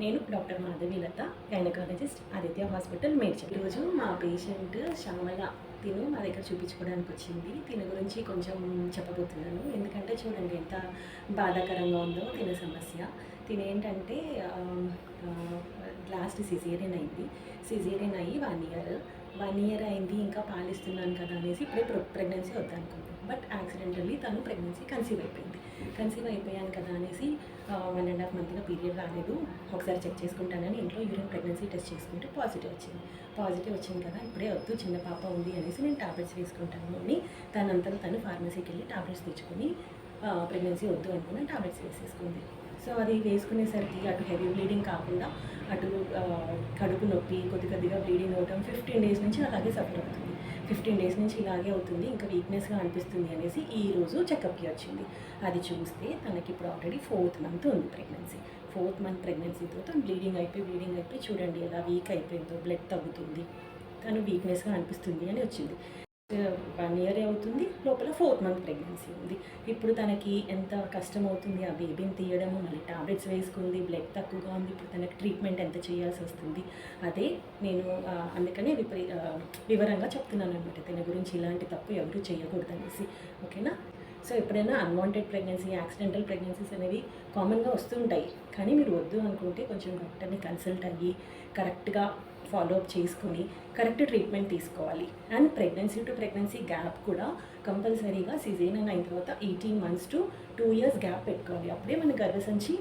నేను doctor Madhavi Latha gynaecologist Aditya hospital Medchal. ఈరోజు మా పేషెంట్ శ్యామల తిను మా దగ్గర చూపించుకోవడానికి వచ్చింది. తిన గురించి కొంచెం చెప్పబోతున్నాను. ఎందుకంటే చూడండి ఎంత బాధాకరంగా ఉందో తిన సమస్య. తినేంటంటే లాస్ట్ సిజేరియన్ అయింది. సిజేరియన్ అయ్యి వన్ ఇయర్. వన్ ఇయర్ అయింది ఇంకా పాలిస్తున్నాను కదా అనేసి ఇప్పుడే ప్రెగ్నెన్సీ వద్దనుకుంటాను బట్ యాక్సిడెంటల్లీ తను ప్రెగ్నెన్సీ కన్సీవ్ అయిపోయింది. కన్సీవ్ అయిపోయాను కదా అనేసి వన్ అండ్ హాఫ్ మంత్గా పీరియడ్ రాలేదు. ఒకసారి చెక్ చేసుకుంటానని ఇంట్లో యూరిన్ ప్రెగ్నెన్సీ టెస్ట్ చేసుకుంటే పాజిటివ్ వచ్చింది. పాజిటివ్ వచ్చింది కదా ఇప్పుడే వద్దు చిన్న పాప ఉంది అనేసి నేను టాబ్లెట్స్ వేసుకుంటాను అని తనంతా తను ఫార్మసీకి వెళ్ళి టాబ్లెట్స్ తెచ్చుకొని ప్రెగ్నెన్సీ వద్దు అనుకుని టాబ్లెట్స్ వేసేసుకుంది. సో అది వేసుకునేసరికి అటు హెవీ బ్లీడింగ్ కాకుండా అటు కడుపు నొప్పి కొద్ది కొద్దిగా బ్లీడింగ్ అవటం ఫిఫ్టీన్ డేస్ నుంచి అలాగే సఫర్ అవుతుంది. ఫిఫ్టీన్ డేస్ నుంచి ఇలాగే అవుతుంది. ఇంకా వీక్నెస్గా అనిపిస్తుంది అనేసి ఈ రోజు చెకప్కి వచ్చింది. అది చూస్తే తనకి ఇప్పుడు ఆల్రెడీ ఫోర్త్ మంత్ ఉంది ప్రెగ్నెన్సీ ఫోర్త్ మంత్ ప్రెగ్నెన్సీ తర్వాత బ్లీడింగ్ అయిపోయి బ్లీడింగ్ అయిపోయి చూడండి ఎలా వీక్ అయిపోయిందో బ్లడ్ తగ్గుతుంది. తను వీక్నెస్గా అనిపిస్తుంది అని వచ్చింది. వన్ ఇయర్ అవుతుంది. లోపల ఫోర్త్ మంత్ ప్రెగ్నెన్సీ ఉంది. ఇప్పుడు తనకి ఎంత కష్టం అవుతుంది ఆ బేబీని తీయడము మళ్ళీ టాబ్లెట్స్ వేసుకుంది బ్లడ్ తక్కువగా ఉంది ఇప్పుడు తనకి ట్రీట్మెంట్ ఎంత చేయాల్సి వస్తుంది. అదే నేను అందుకనే విపరీ వివరంగా చెప్తున్నాను అనమాట తన గురించి ఇలాంటి తప్పు ఎవరు చేయకూడదు అనేసి ఓకేనా? సో ఎప్పుడైనా అన్వాంటెడ్ ప్రెగ్నెన్సీ యాక్సిడెంటల్ ప్రెగ్నెన్సీస్ అనేవి కామన్గా వస్తుంటాయి. కానీ మీరు వద్దు అనుకుంటే కొంచెం డాక్టర్ని కన్సల్ట్ అయ్యి కరెక్ట్గా ఫాలోఅప్ చేసుకొని కరెక్ట్ ట్రీట్మెంట్ తీసుకోవాలి. And pregnancy to pregnancy gap కూడా కంపల్సరీగా సిజేరియన్ అయిన తర్వాత eighteen months to two years gap పెట్టుకోవాలి అప్పుడే మన గర్భసంచి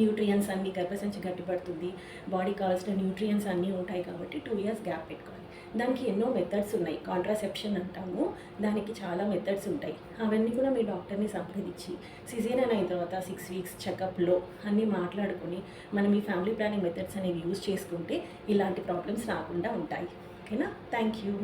న్యూట్రియన్స్ అన్ని గర్భసంచి గట్టిపడుతుంది. బాడీ కావాల్సిన న్యూట్రియన్స్ అన్నీ ఉంటాయి కాబట్టి టూ ఇయర్స్ గ్యాప్ పెట్టుకోవాలి. దానికి ఎన్నో మెథడ్స్ ఉన్నాయి. కాంట్రాసెప్షన్ అంటాము. దానికి చాలా మెథడ్స్ ఉంటాయి. అవన్నీ కూడా మీ డాక్టర్ని సంప్రదించి సిజేరియన్ అయిన తర్వాత సిక్స్ వీక్స్ చెకప్లో అన్నీ మాట్లాడుకొని మనం ఈ ఫ్యామిలీ ప్లానింగ్ మెథడ్స్ అనేవి యూజ్ చేసుకుంటే ఇలాంటి ప్రాబ్లమ్స్ రాకుండా ఉంటాయి. ఓకేనా? Thank you